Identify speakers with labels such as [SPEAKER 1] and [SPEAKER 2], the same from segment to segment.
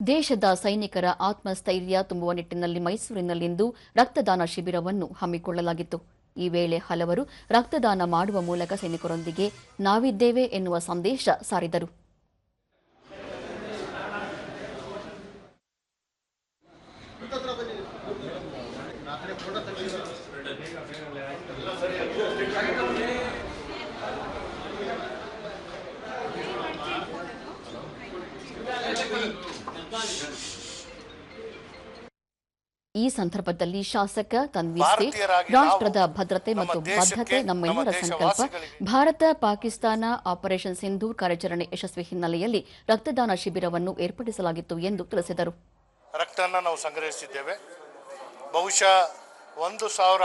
[SPEAKER 1] ದೇಶದ ಸೈನಿಕರ ಆತ್ಮಸ್ಥೈರ್ಯ ತುಂಬುವ ನಿಟ್ಟಿನಲ್ಲಿ ಮೈಸೂರಿನಲ್ಲಿಂದು ರಕ್ತದಾನ ಶಿಬಿರವನ್ನು ಹಮ್ಮಿಕೊಳ್ಳಲಾಗಿತ್ತು. ಈ ವೇಳೆ ಹಲವರು ರಕ್ತದಾನ ಮಾಡುವ ಮೂಲಕ ಸೈನಿಕರೊಂದಿಗೆ ನಾವಿದ್ದೇವೆ ಎನ್ನುವ ಸಂದೇಶ ಸಾರಿದರು. ಈ ಸಂದರ್ಭದಲ್ಲಿ ಶಾಸಕ ತನ್ವೀರ್ ಸೇಠ್ ರಾಷ್ಟ್ರದ ಭದ್ರತೆ ಮತ್ತು ಬದ್ಧತೆ ನಮ್ಮೆಲ್ಲರ
[SPEAKER 2] ನಮ್ಮ
[SPEAKER 1] ಸಂಕಲ್ಪ. ಭಾರತ ಪಾಕಿಸ್ತಾನ ಆಪರೇಷನ್ ಸಿಂಧೂರ್ ಕಾರ್ಯಾಚರಣೆ ಯಶಸ್ವಿ ಹಿನ್ನೆಲೆಯಲ್ಲಿ ರಕ್ತದಾನ ಶಿಬಿರವನ್ನು ಏರ್ಪಡಿಸಲಾಗಿತ್ತು ಎಂದು ತಿಳಿಸಿದರು.
[SPEAKER 2] ರಕ್ತವನ್ನು ನಾವು ಸಂಗ್ರಹಿಸಿದ್ದೇವೆ. ಬಹುಶಃ ಒಂದು ಸಾವಿರ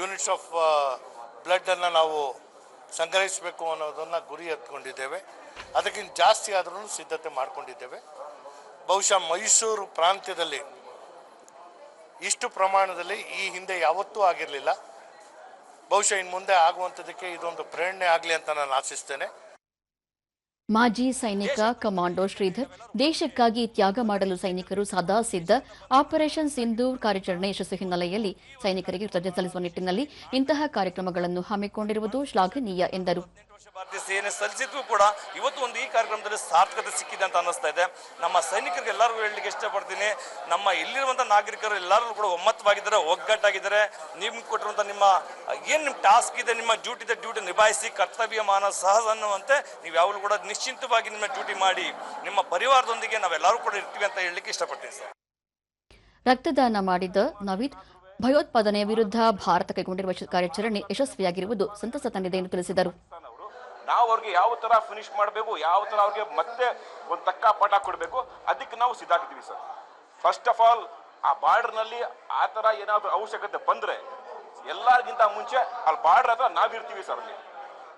[SPEAKER 2] ಯೂನಿಟ್ಸ್ ಆಫ್ ಬ್ಲಡ್ ಅನ್ನು ನಾವು ಸಂಗ್ರಹಿಸಬೇಕು ಅನ್ನೋದನ್ನು ಗುರಿ ಎತ್ಕೊಂಡಿದ್ದೇವೆ. ಅದಕ್ಕಿಂತ ಜಾಸ್ತಿ ಆದ್ರೂ ಸಿದ್ಧತೆ ಮಾಡಿಕೊಂಡಿದ್ದೇವೆ. ಬಹುಶಃ ಮೈಸೂರು ಪ್ರಾಂತ್ಯದಲ್ಲಿ ಇಷ್ಟು ಪ್ರಮಾಣದಲ್ಲಿ ಈ ಹಿಂದೆ ಯಾವತ್ತೂ ಆಗಿರಲಿಲ್ಲ. ಬಹುಶಃ ಇನ್ನು ಮುಂದೆ ಆಗುವಂಥದ್ದಕ್ಕೆ ಇದೊಂದು ಪ್ರೇರಣೆ ಆಗಲಿ ಅಂತ ನಾನು ಆಶಿಸ್ತೇನೆ.
[SPEAKER 1] ಮಾಜಿ ಸೈನಿಕ ಕಮಾಂಡೋ ಶ್ರೀಧರ್, ದೇಶಕ್ಕಾಗಿ ತ್ಯಾಗ ಮಾಡಲು ಸೈನಿಕರು ಸದಾ ಸಿದ್ಧ. ಆಪರೇಷನ್ ಸಿಂಧೂರ್ ಕಾರ್ಯಾಚರಣೆ ಯಶಸ್ಸು ಹಿನ್ನೆಲೆಯಲ್ಲಿ ಸೈನಿಕರಿಗೆ ಕೃತಜ್ಞತೆ ಸಲ್ಲಿಸುವ ನಿಟ್ಟಿನಲ್ಲಿ ಇಂತಹ ಕಾರ್ಯಕ್ರಮಗಳನ್ನು ಹಮ್ಮಿಕೊಂಡಿರುವುದು ಶ್ಲಾಘನೀಯ ಎಂದರು.
[SPEAKER 3] ಸೇನೆ ಸಲ್ಲಿಸಿದ್ರು ಕೂಡ ಇವತ್ತು ಒಂದು ಈ ಕಾರ್ಯಕ್ರಮದಲ್ಲಿ ಸಾರ್ಥಕತೆ ಸಿಕ್ಕಿದೆ ಅಂತ ಅನ್ನಿಸ್ತಾ ಇದೆ. ನಮ್ಮ ಸೈನಿಕರಿಗೆ ಎಲ್ಲರಿಗೂ ಹೇಳಲಿಕ್ಕೆ ಇಷ್ಟಪಡ್ತೀನಿ. ನಮ್ಮ ಇಲ್ಲಿರುವಂಥ ನಾಗರಿಕರು ಎಲ್ಲರೂ ಕೂಡ ಒಮ್ಮತವಾಗಿದ್ದಾರೆ, ಒಗ್ಗಟ್ಟಾಗಿದ್ದಾರೆ. ನಿಮ್ಗೆ ಕೊಟ್ಟಿರುವಂಥ ನಿಮ್ಮ, ಏನು ನಿಮ್ಮ ಟಾಸ್ಕ್ ಇದೆ, ನಿಮ್ಮ ಡ್ಯೂಟಿ ಇದೆ, ಡ್ಯೂಟಿ ನಿಭಾಯಿಸಿ ಕರ್ತವ್ಯ ಮಾನ ಸಹಜ ಅನ್ನುವಂತೆ ನೀವು ಯಾವಾಗಲೂ ಕೂಡ ನಿಶ್ಚಿಂತವಾಗಿ ನಿಮ್ಮ ಡ್ಯೂಟಿ ಮಾಡಿ ನಿಮ್ಮ ಪರಿವಾರದೊಂದಿಗೆ ನಾವೆಲ್ಲರೂ ಕೂಡ ಇರ್ತೀವಿ ಅಂತ ಹೇಳಲಿಕ್ಕೆ ಇಷ್ಟಪಡ್ತೀನಿ ಸರ್.
[SPEAKER 1] ರಕ್ತದಾನ ಮಾಡಿದ ನವೀದ್ ಭಯೋತ್ಪಾದನೆ ವಿರುದ್ಧ ಭಾರತ ಕೈಗೊಂಡಿರುವ ಕಾರ್ಯಾಚರಣೆ ಯಶಸ್ವಿಯಾಗಿರುವುದು ಸಂತಸ ತಂದಿದೆ ಎಂದು ತಿಳಿಸಿದರು.
[SPEAKER 4] ನಾವು ಅವ್ರಿಗೆ ಯಾವ ತರ ಫಿನಿಶ್ ಮಾಡಬೇಕು ಯಾವ ತರ ಅವ್ರಿಗೆ ಮತ್ತೆ ಒಂದು ತಕ್ಕ ಪಾಠ ಕೊಡಬೇಕು ಅದಕ್ಕೆ ನಾವು ಸಿದ್ಧಾಗಿದ್ದೀವಿ ಸರ್. ಫಸ್ಟ್ ಆಫ್ ಆಲ್ ಆ ಬಾರ್ಡರ್ನಲ್ಲಿ ಆ ತರ ಏನಾದರೂ ಅವಶ್ಯಕತೆ ಬಂದ್ರೆ ಎಲ್ಲರಿಗಿಂತ ಮುಂಚೆ ಅಲ್ಲಿ ಬಾರ್ಡರ್ ಹತ್ರ ನಾವಿರ್ತೀವಿ ಸರ್ ಅಲ್ಲಿ.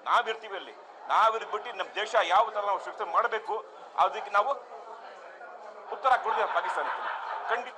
[SPEAKER 4] ನಾವಿರ್ತೀವಿ ಅಲ್ಲಿ. ನಾವಿರ್ಬಿಟ್ಟು ನಮ್ಮ ದೇಶ ಯಾವ ತರ ನಾವು ಶಿಕ್ಷಣ ಮಾಡಬೇಕು ಅದಕ್ಕೆ ನಾವು ಉತ್ತರ ಕೊಡ್ತೀವಿ ಪಾಕಿಸ್ತಾನಕ್ಕೆ. ಖಂಡಿತ.